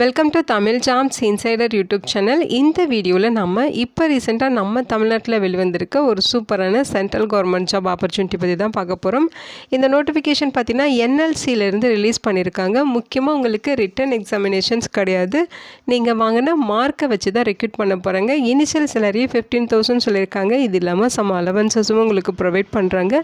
Welcome to Tamil jams insider YouTube channel இந்த வீடியோவில் நம்ம இப்போ ரீசெண்டாக நம்ம தமிழ்நாட்டில் வெளிவந்திருக்க ஒரு சூப்பரான சென்ட்ரல் கவர்மெண்ட் ஜாப் ஆப்பர்ச்சுனிட்டி பற்றி தான் பார்க்க போகிறோம் இந்த நோட்டிஃபிகேஷன் பார்த்தீங்கன்னா என்எல்சியிலேருந்து ரிலீஸ் பண்ணியிருக்காங்க முக்கியமாக உங்களுக்கு ரிட்டன் எக்ஸாமினேஷன்ஸ் கிடையாது. நீங்கள் வாங்கின மார்க்கை வச்சு தான் ரெக்ரூட் பண்ண போகிறாங்க இனிஷியல் சேலரி ஃபிஃப்டீன் தௌசண்ட் சொல்லியிருக்காங்க இது இல்லாமல் சம் அலவன்சஸும் உங்களுக்கு ப்ரொவைட் பண்ணுறாங்க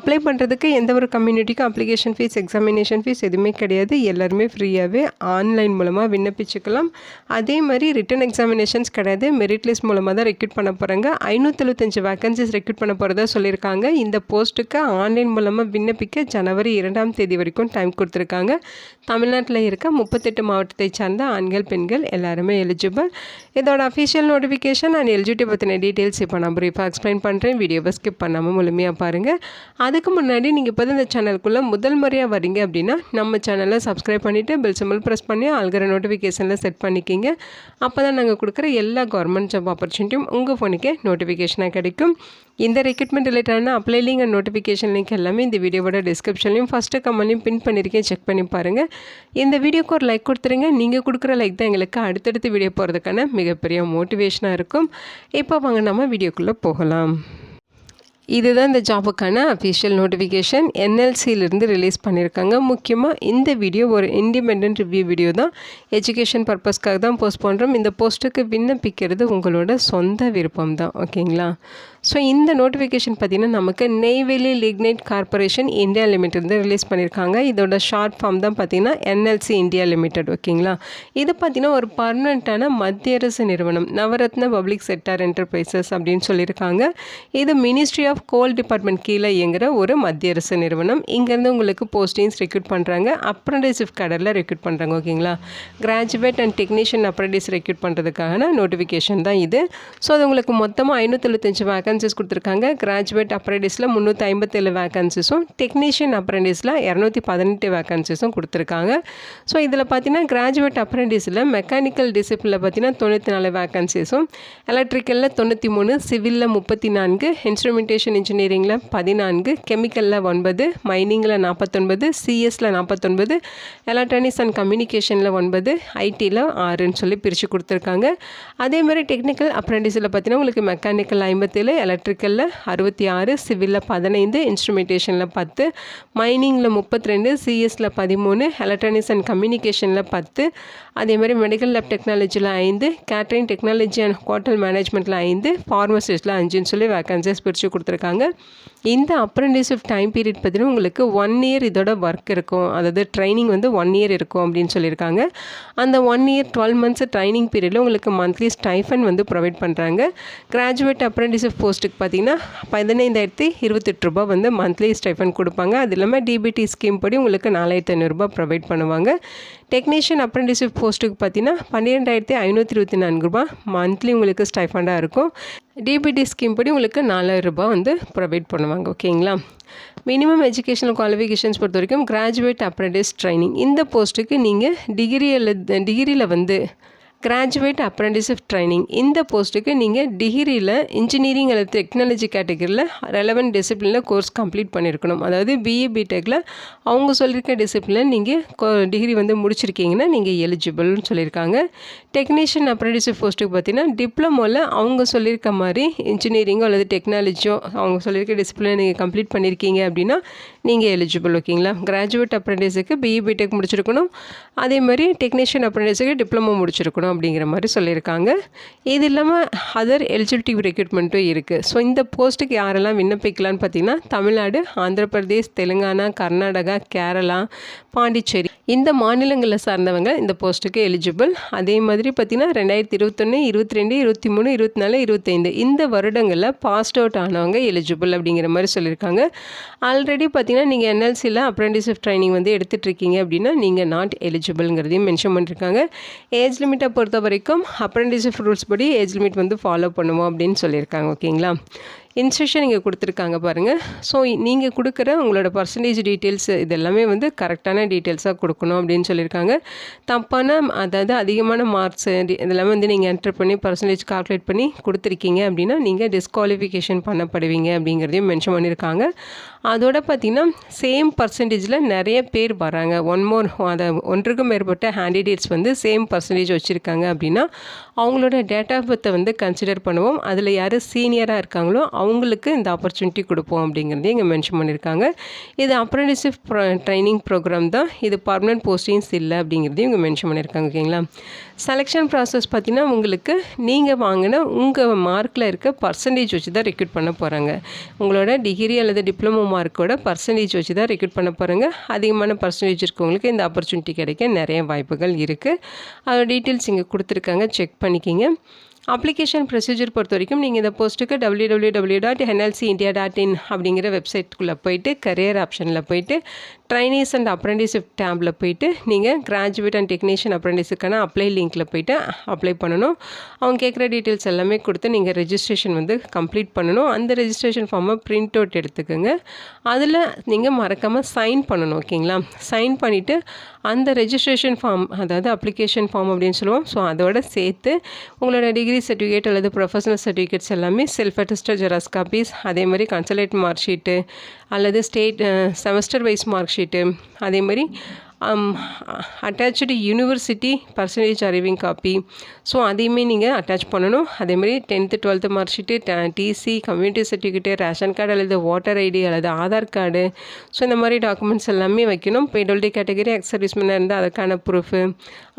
அப்ளை பண்ணுறதுக்கு எந்த ஒரு கம்யூனிட்டிக்கும் அப்ளிகேஷன் ஃபீஸ் எக்ஸாமினேஷன் ஃபீஸ் எதுவுமே கிடையாது. எல்லாருமே ஃப்ரீயாகவே ஆன்லைன் மூலமாக விண்ணப்பிச்சுக்கலாம். அதே மாதிரி ரிட்டன் எக்ஸாமினேஷன்ஸ் கிடையாது. மெரிட் லிஸ்ட் மூலமாக தான் ரெக்யூட் பண்ண போகிறாங்க ஐநூற்றெழுபத்தஞ்சு வேகன்சிஸ் ரெக்யூட் பண்ண போகிறதா சொல்லியிருக்காங்க. இந்த போஸ்ட்டுக்கு ஆன்லைன் மூலமாக விண்ணப்பிக்க ஜனவரி இரண்டாம் தேதி வரைக்கும் டைம் கொடுத்துருக்காங்க. தமிழ்நாட்டில் இருக்க முப்பத்தெட்டு மாவட்டத்தை சார்ந்த ஆண்கள் பெண்கள் எல்லாருமே எலிஜிபிள் இதோட அஃபிஷியல் நோட்டிஃபிகேஷன் அண்ட் எலிஜிபிலிட்டி பற்றின டீட்டெயில்ஸ் இப்போ நான் ப்ரீஃபாக எக்ஸ்பிளைன் பண்ணுறேன் வீடியோவை ஸ்கிப் பண்ணாமல் முழுமையாக பாருங்கள் அதுக்கு முன்னாடி நீங்கள் இப்போ இந்த சேனலுக்குள்ளே முதல் முறையாக வரீங்க அப்படின்னா நம்ம சேனலை சப்ஸ்கிரைப் பண்ணிவிட்டு பெல் சிம்பிள் ப்ரெஸ் பண்ணி ஆல்கிற நோட்டிஃபிகேஷனில் செட் பண்ணிக்கிங்க. அப்போ தான் நாங்கள் கொடுக்குற எல்லா கவர்மெண்ட் ஜாப் ஆப்பர்ச்சுனிட்டியும் உங்கள் ஃபோனுக்கே நோட்டிஃபிகேஷனாக கிடைக்கும். இந்த ரெக்ரூட்மெண்ட் ரிலேட்டடான apply link and notification link எல்லாமே இந்த வீடியோவோட டிஸ்கிரிப்ஷன்லையும் ஃபஸ்ட்டு கமெண்ட்லையும் பின் பண்ணியிருக்கேன் செக் பண்ணி பாருங்கள் இந்த வீடியோக்கு ஒரு லைக் கொடுத்துருங்க. நீங்கள் கொடுக்குற லைக் தான் எங்களுக்கு அடுத்தடுத்து வீடியோ போகிறதுக்கான மிகப்பெரிய மோட்டிவேஷனாக இருக்கும். இப்போ வாங்க நம்ம வீடியோக்குள்ளே போகலாம். இதுதான் இந்த ஜாபுக்கான அஃபிஷியல் நோட்டிஃபிகேஷன் என்எல்சியிலிருந்து ரிலீஸ் பண்ணியிருக்காங்க. முக்கியமாக இந்த வீடியோ ஒரு இண்டிபெண்ட் ரிவ்யூ வீடியோ தான். எஜுகேஷன் பர்பஸ்க்காக தான் போஸ்ட் பண்ணுறோம் இந்த போஸ்ட்டுக்கு விண்ணப்பிக்கிறது உங்களோட சொந்த விருப்பம் தான். ஓகேங்களா? ஸோ இந்த நோட்டிஃபிகேஷன் பார்த்திங்கன்னா நமக்கு Neyveli lignite corporation India limited வந்து ரிலீஸ் பண்ணியிருக்காங்க. இதோட ஷார்ட் ஃபார்ம் தான் பார்த்திங்கன்னா என்எல்சி இந்தியா லிமிடெட் ஓகேங்களா? இது பார்த்திங்கன்னா ஒரு பர்மனண்ட்டான மத்திய அரசு நிறுவனம். நவரத்ன பப்ளிக் செக்டார் என்டர்பிரைசஸ் அப்படின்னு சொல்லியிருக்காங்க. இது மினிஸ்ட்ரி ஆஃப் கோல் டிபார்ட்மெண்ட் கீழே இயங்குகிற ஒரு மத்திய அரசு நிறுவனம். இங்கேருந்து உங்களுக்கு போஸ்டிங்ஸ் ரெக்ரூட் பண்ணுறாங்க அப்ரண்டிஸ்ஷிப் கடலில் ரெக்ரூட் பண்ணுறாங்க ஓகேங்களா? Graduate and technician apprentice recruit பண்ணுறதுக்கான நோட்டிஃபிகேஷன் தான் இது. ஸோ அது உங்களுக்கு மொத்தமாக ஐநூற்றெழுபத்தஞ்சு வேகன்சிஸ் கொடுத்துருக்காங்க. கிராஜுவேட் அப்ரண்டிஸில் முந்நூற்றி ஐம்பத்தேழு வேகன்சிஸும் டெக்னீஷியன் அப்ரண்டிஸில் இரநூத்தி பதினெட்டு வேகன்சிஸும் கொடுத்துருக்காங்க. ஸோ இதில் பார்த்தீங்கன்னா கிராஜுவேட் அப்ரண்டிஸில் மெக்கானிக்கல் டிசிப்ளினில் பார்த்தீங்கன்னா தொண்ணூற்றி நாலு வேகன்சிஸும் எலக்ட்ரிக்கலில் தொண்ணூற்றி மூணு சிவிலில் முப்பத்தி நான்கு இன்ஸ்ட்ருமெண்டேஷன் இன்ஜினியரிங்கில் பதினான்கு கெமிக்கலில் ஒன்பது மைனிங்கில் நாற்பத்தொன்பது சிஎஸில் நாற்பத்தொன்பது எலக்ட்ரானிக்ஸ் அண்ட் கம்யூனிகேஷனில் ஒன்பது ஐடியில் ஆறுன்னு சொல்லி பிரித்து கொடுத்துருக்காங்க. அதே மாதிரி டெக்னிக்கல் அப்ரண்டிஸில் பார்த்தீங்கன்னா உங்களுக்கு மெக்கானிக்கல் ஐம்பத்தேழு எலக்ட்ரிக்கலில் அறுபத்தி ஆறு சிவிலில் பதினைந்து இன்ஸ்ட்ருமெண்டேஷனில் பத்து மைனிங்கில் முப்பத்தி ரெண்டு சிஎஸில் பதிமூணு எலக்ட்ரானிக்ஸ் அண்ட் கம்யூனிகேஷனில் பத்து அதே மாதிரி மெடிக்கல் லேப் டெக்னாலஜியில் ஐந்து கேட்ரிங் டெக்னாலஜி அண்ட் ஹோட்டல் மேனேஜ்மெண்ட்டில் ஐந்து ஃபார்மசிஸ்ட்டில் அஞ்சுன்னு சொல்லி வேக்கன்சிஸ் பிரித்து கொடுத்துருக்காங்க. இந்த அப்ரண்டிஸ்ஷிப் டைம் பீரியட் பார்த்தீங்கன்னா உங்களுக்கு ஒன் இயர் இதோட ஒர்க் இருக்கும். அதாவது ட்ரைனிங் வந்து ஒன் இயர் இருக்கும் அப்படின்னு சொல்லியிருக்காங்க. அந்த one year twelve months training பீரியடில் உங்களுக்கு மந்த்லி ஸ்டைஃபன் வந்து ப்ரொவைட் பண்ணுறாங்க கிராஜுவேட் அப்ரண்டிஸ்ஷிப் போஸ்ட்டுக்கு பார்த்தீங்கன்னா பதினைந்தாயிரத்தி இருபத்தெட்டு ரூபா வந்து மந்த்லி ஸ்டைஃபன் கொடுப்பாங்க. அது இல்லாமல் டிபிடி ஸ்கீம் படி உங்களுக்கு நாலாயிரத்தி ஐநூறுரூபா ப்ரொவைட் பண்ணுவாங்க. டெக்னீஷியன் அப்ரண்டிஸ்ஷிப் போஸ்ட்டுக்கு பார்த்தீங்கன்னா பன்னிரெண்டாயிரத்தி ஐநூற்றி இருபத்தி நான்கு ரூபா மந்த்லி உங்களுக்கு ஸ்டைஃபண்டாக இருக்கும். டிபிடி ஸ்கீம் படி உங்களுக்கு நாலாயிரம் ரூபாய் வந்து ப்ரொவைட் பண்ணுவாங்க ஓகேங்களா மினிமம் எஜுகேஷனல் குவாலிஃபிகேஷன்ஸ் பொறுத்த வரைக்கும் கிராஜுவேட் அப்ரண்டிஸ் ட்ரைனிங் இந்த போஸ்ட்டுக்கு நீங்கள் டிகிரி டிகிரியில் வந்து கிராஜுவேட் அப்ரண்டிஸ்ஷிப் ட்ரைனிங் இந்த போஸ்ட்டுக்கு நீங்கள் டிகிரியில் இன்ஜினியரிங் அல்லது டெக்னாலஜி கேட்டகரியில் ரெலவெண்ட் டிசிப்ளினில் கோர்ஸ் கம்ப்ளீட் பண்ணியிருக்கணும் அதாவது பிஏ பிடெக்கில் அவங்க சொல்லியிருக்க டிசிப்ளினில் நீங்கள் டிகிரி வந்து முடிச்சிருக்கீங்கன்னா நீங்கள் எலிஜிபிள்னு சொல்லியிருக்காங்க டெக்னீஷியன் அப்ரண்டிஸ்ஷிப் போஸ்ட்டுக்கு பார்த்தீங்கன்னா டிப்ளமோவில் அவங்க சொல்லியிருக்க மாதிரி இன்ஜினியரிங்கோ அல்லது டெக்னாலஜியோ அவங்க சொல்லியிருக்க டிசிப்ளினை நீங்கள் கம்ப்ளீட் பண்ணியிருக்கீங்க அப்படின்னா நீங்கள் எலிஜிபிள் ஓகேங்களா கிராஜுவேட் அப்ரண்டிஸுக்கு பிஇ பிடெக் முடிச்சிருக்கணும். அதே மாதிரி டெக்னீஷியன் அப்ரண்டிஸுக்கு டிப்ளமோ முடிச்சிருக்கணும். அப்படிங்கிற மாதிரி சொல்லியிருக்காங்க. இது இல்லாமல் அதர் எலிஜிபிலிட்டி ரெக்ரூட்மெண்ட்டும் இருக்குது ஸோ இந்த போஸ்ட்டுக்கு யாரெல்லாம் விண்ணப்பிக்கலான்னு பார்த்தீங்கன்னா தமிழ்நாடு ஆந்திர பிரதேஷ் தெலுங்கானா கர்நாடகா கேரளா பாண்டிச்சேரி இந்த மாநிலங்களை சார்ந்தவங்க இந்த போஸ்ட்டுக்கு எலிஜிபிள் அதே மாதிரி பார்த்திங்கன்னா ரெண்டாயிரத்தி இருபத்தொன்று இருபத்தி ரெண்டு இருபத்தி மூணு இருபத்தி நாலு இருபத்தைந்து இந்த வருடங்களில் பாஸ்ட் அவுட் ஆனவங்க எலிஜிபிள் அப்படிங்கிற மாதிரி சொல்லியிருக்காங்க. ஆல்ரெடி பார்த்திங்கன்னா நீங்கள் என்எல்சியில் அப்ரெண்டிஸ்ஷிப் ட்ரைனிங் வந்து எடுத்துகிட்டு இருக்கீங்க அப்படின்னா நீங்கள் நாட் எலிஜிபிள்ங்கிறதையும் மென்ஷன் பண்ணியிருக்காங்க ஏஜ் லிமிட்டை பொறுத்த வரைக்கும் அப்ரெண்டிஸ்ஷிப் ரூல்ஸ் படி ஏஜ் லிமிட் வந்து ஃபாலோ பண்ணுவோம் அப்படின்னு சொல்லியிருக்காங்க ஓகேங்களா இன்ஸ்ட்ரக்ஷன் இங்கே கொடுத்துருக்காங்க பாருங்கள் ஸோ நீங்கள் கொடுக்குற உங்களோட பர்சன்டேஜ் டீட்டெயில்ஸ் இது எல்லாமே வந்து கரெக்டான டீட்டெயில்ஸாக கொடுக்கணும் அப்படின்னு சொல்லியிருக்காங்க. தப்பான அதாவது அதிகமான மார்க்ஸ் இதெல்லாம் வந்து நீங்கள் என்டர் பண்ணி பர்சன்டேஜ் கால்குலேட் பண்ணி கொடுத்துருக்கீங்க அப்படின்னா நீங்கள் டிஸ்குவாலிஃபிகேஷன் பண்ணப்படுவீங்க அப்படிங்கிறதையும் மென்ஷன் பண்ணியிருக்காங்க. அதோட பார்த்திங்கன்னா சேம் பர்சன்டேஜில் நிறைய பேர் வராங்க. ஒன் மோர் அதை ஒன்றுக்கும் மேற்பட்ட ஹேண்டிடேட்ஸ் வந்து சேம் பர்சன்டேஜ் வச்சுருக்காங்க அப்படின்னா அவங்களோட டேட் ஆஃப் பர்த்தை வந்து கன்சிடர் பண்ணுவோம். அதில் யார் சீனியராக இருக்காங்களோ அவங்க அவங்களுக்கு இந்த ஆப்பர்ச்சுனிட்டி கொடுப்போம் அப்படிங்கிறதையும் இங்கே மென்ஷன் பண்ணியிருக்காங்க. இது அப்ரண்டிஸ்ஷிப் ட்ரைனிங் ப்ரோக்ராம் தான். இது பர்மனன்ட் போஸ்டிங்ஸ் இல்லை அப்படிங்கிறதையும் இங்கே மென்ஷன் பண்ணியிருக்காங்க ஓகேங்களா? செலெக்ஷன் ப்ராசஸ் பார்த்திங்கன்னா உங்களுக்கு நீங்கள் வாங்கின உங்கள் மார்க்கில் இருக்க பர்சன்டேஜ் வச்சு தான் ரெக்ரூட் பண்ண போகிறாங்க உங்களோட டிகிரி அல்லது டிப்ளமோ மார்க்கோட பர்சன்டேஜ் வச்சு தான் ரெக்ரூட் பண்ண போகிறாங்க அதிகமான பர்சன்டேஜ் இருக்கவங்களுக்கு இந்த ஆப்பர்ச்சுனிட்டி கிடைக்க நிறைய வாய்ப்புகள் இருக்குது அதோட டீட்டெயில்ஸ் இங்கே கொடுத்துருக்காங்க. செக் பண்ணிக்கிங்க. அப்ளிகேஷன் ப்ரொசீஜர் பொறுத்த வரைக்கும் நீங்கள் இந்த போஸ்ட்டுக்கு W W W dot NLC India dot in அப்படிங்கிற வெப்சைட்டுக்குள்ளே போயிட்டு கரியர் ஆப்ஷனில் போயிட்டு ட்ரைனிஸ் அண்ட் அப்ரெண்டிஸ்ஷிப் டேபில் போயிட்டு நீங்கள் கிராஜுவேட் அண்ட் டெக்னீஷியன் அப்ரெண்டிஸுக்கான அப்ளை லிங்க்கில் போயிட்டு அப்ளை பண்ணணும். அவங்க கேட்குற டீட்டெயில்ஸ் எல்லாமே கொடுத்து நீங்கள் ரெஜிஸ்ட்ரேஷன் வந்து கம்ப்ளீட் பண்ணணும். அந்த ரெஜிஸ்ட்ரேஷன் ஃபார்மை ப்ரிண்ட் அவுட் எடுத்துக்கோங்க. அதில் நீங்கள் மறக்காமல் சைன் பண்ணணும் ஓகேங்களா சைன் பண்ணிவிட்டு அந்த ரெஜிஸ்ட்ரேஷன் ஃபார்ம் அதாவது அப்ளிகேஷன் ஃபார்ம் அப்படின்னு சொல்லுவோம். ஸோ அதோட சேர்த்து உங்களோட டிகிரி சர்டிஃபிகேட் அல்லது ப்ரொஃபஷனல் சர்டிஃபிகேட்ஸ் எல்லாமே செல்ஃப் அட்டஸ்டட் ஜெராஸ் காப்பீஸ் அதே மாதிரி கன்சலேட் மார்க் ஷீட்டு அல்லது state semester wise mark sheet அதே மாதிரி அட்டாச்சு யூனிவர்சிட்டி பர்சன்டேஜ் அறிவிங் காப்பி ஸோ அதையுமே நீங்கள் அட்டாச் பண்ணணும். அதேமாதிரி tenth twelfth mark sheet TC community certificate ration card அல்லது ஓட்டர் ஐடி அல்லது ஆதார் கார்டு ஸோ இந்த மாதிரி டாக்குமெண்ட்ஸ் எல்லாமே வைக்கணும். பெய்டோல்டி கேட்டகரி எக்ஸ் சர்வீஸ்மேனாக இருந்தால் அதுக்கான ப்ரூஃபு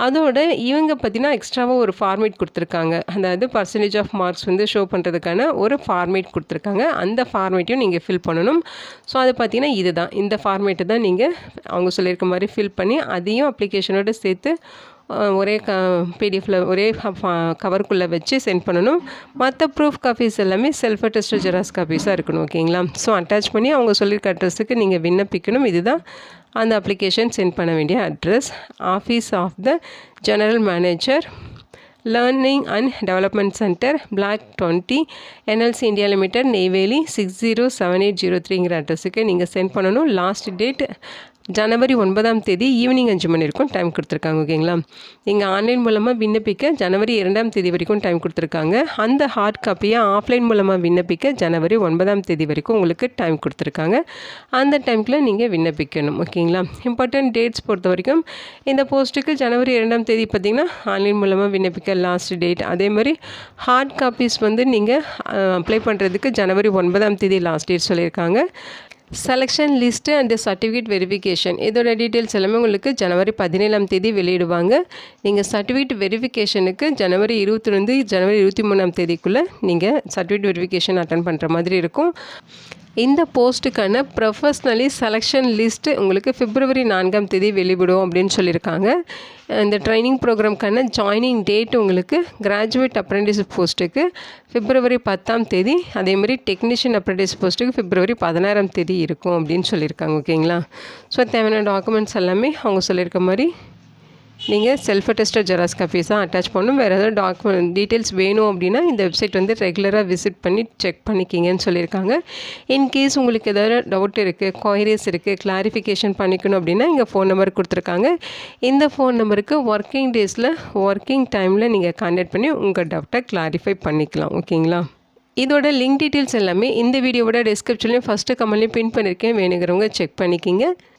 அதோட இவங்க பார்த்தீங்கன்னா எக்ஸ்ட்ராவாக ஒரு ஃபார்மேட் கொடுத்துருக்காங்க. அதாவது பர்சன்டேஜ் ஆஃப் மார்க்ஸ் வந்து ஷோ பண்ணுறதுக்கான ஒரு ஃபார்மேட் கொடுத்துருக்காங்க. அந்த ஃபார்மேட்டையும் நீங்கள் ஃபில் பண்ணணும். ஸோ அது பார்த்தீங்கன்னா இதுதான். இந்த ஃபார்மேட்டு தான் நீங்கள் அவங்க சொல்லியிருக்க மாதிரி ஃபில் பண்ணி அதையும் அப்ளிகேஷனோடு சேர்த்து ஒரே க பிடிஎஃப்பில் ஒரே கவருக்குள்ளே வச்சு சென்ட் பண்ணணும். மற்ற ப்ரூஃப் காப்பீஸ் எல்லாமே செல்ஃப் அட்டஸ்ட் ஜெராக்ஸ் காப்பீஸாக இருக்கணும் ஓகேங்களா? ஸோ அட்டாச் பண்ணி அவங்க சொல்லியிருக்க அட்ரஸுக்கு நீங்கள் விண்ணப்பிக்கணும். இதுதான் அந்த அப்ளிகேஷன் சென்ட் பண்ண வேண்டிய address office of the general manager learning and development centre block twenty NLC India limited Neyveli six zero seven eight zero த்ரீங்கிற அட்ரஸுக்கு நீங்கள் சென்ட் பண்ணணும். லாஸ்ட் டேட் ஜனவரி ஒன்பதாம் தேதி ஈவினிங் அஞ்சு மணி வரைக்கும் டைம் கொடுத்துருக்காங்க ஓகேங்களா நீங்கள் ஆன்லைன் மூலமாக விண்ணப்பிக்க ஜனவரி இரண்டாம் தேதி வரைக்கும் டைம் கொடுத்துருக்காங்க. அந்த ஹார்ட் காப்பியை ஆஃப்லைன் மூலமாக விண்ணப்பிக்க ஜனவரி ஒன்பதாம் தேதி வரைக்கும் உங்களுக்கு டைம் கொடுத்துருக்காங்க. அந்த டைமுக்குள்ள நீங்கள் விண்ணப்பிக்கணும் ஓகேங்களா இம்பார்ட்டன்ட் டேட்ஸ் பொறுத்த வரைக்கும் இந்த போஸ்ட்டுக்கு ஜனவரி இரண்டாம் தேதி பார்த்திங்கன்னா ஆன்லைன் மூலமாக விண்ணப்பிக்க லாஸ்ட் டேட் அதே மாதிரி ஹார்ட் காப்பீஸ் வந்து நீங்கள் அப்ளை பண்ணுறதுக்கு ஜனவரி ஒன்பதாம் தேதி லாஸ்ட் டேட் சொல்லியிருக்காங்க. Selection list and certificate verification இதோட டீட்டெயில்ஸ் எல்லாமே உங்களுக்கு ஜனவரி பதினேழாம் தேதி வெளியிடுவாங்க. நீங்கள் சர்டிஃபிகேட் வெரிஃபிகேஷனுக்கு ஜனவரி இருபத்தி ஜனவரி இருபத்தி மூணாம் தேதிக்குள்ளே நீங்கள் சர்டிஃபிகேட் வெரிஃபிகேஷன் அட்டன் பண்ணுற மாதிரி இருக்கும். இந்த போஸ்ட்டுக்கான ப்ரொஃபஷ்னலி செலெக்ஷன் லிஸ்ட்டு உங்களுக்கு பிப்ரவரி நான்காம் தேதி வெளிவிடும் அப்படின்னு சொல்லியிருக்காங்க. இந்த ட்ரைனிங் ப்ரோக்ராம்க்கான ஜாயினிங் டேட் உங்களுக்கு கிராஜுவேட் அப்ரெண்டிஸ் போஸ்ட்டுக்கு பிப்ரவரி பத்தாம் தேதி அதேமாதிரி டெக்னீஷியன் அப்ரெண்டிஸ் போஸ்ட்டுக்கு பிப்ரவரி பதினாறாம் தேதி இருக்கும் அப்படின்னு சொல்லியிருக்காங்க ஓகேங்களா ஸோ தேவையான டாக்குமெண்ட்ஸ் எல்லாமே அவங்க சொல்லியிருக்க மாதிரி நீங்கள் செல்ஃப் அட்டஸ்டட் ஜெராக்ஸ் காப்பீஸ் தான் அட்டாச் பண்ணணும். வேறு ஏதாவது டாக்குமெண்ட் டீட்டெயில்ஸ் வேணும் அப்படின்னா இந்த வெப்சைட் வந்து ரெகுலராக விசிட் பண்ணி செக் பண்ணிக்கிங்கன்னு சொல்லியிருக்காங்க. இன்கேஸ் உங்களுக்கு ஏதாவது டவுட் இருக்குது கொயரிஸ் இருக்குது கிளாரிஃபிகேஷன் பண்ணிக்கணும் அப்படின்னா இங்கே ஃபோன் நம்பர் கொடுத்துருக்காங்க. இந்த ஃபோன் நம்பருக்கு ஒர்க்கிங் டேஸில் ஒர்க்கிங் டைமில் நீங்கள் கான்டாக்ட் பண்ணி உங்கள் டவுட்டை கிளாரிஃபை பண்ணிக்கலாம். ஓகேங்களா இதோட லிங்க் டீட்டெயில்ஸ் எல்லாமே இந்த வீடியோவோட டிஸ்கிரிப்ஷன்லேயும் ஃபஸ்ட்டு கமெண்ட்லேயும் பின் பண்ணியிருக்கேன் வேணுங்கிறவங்க செக் பண்ணிக்கிங்க.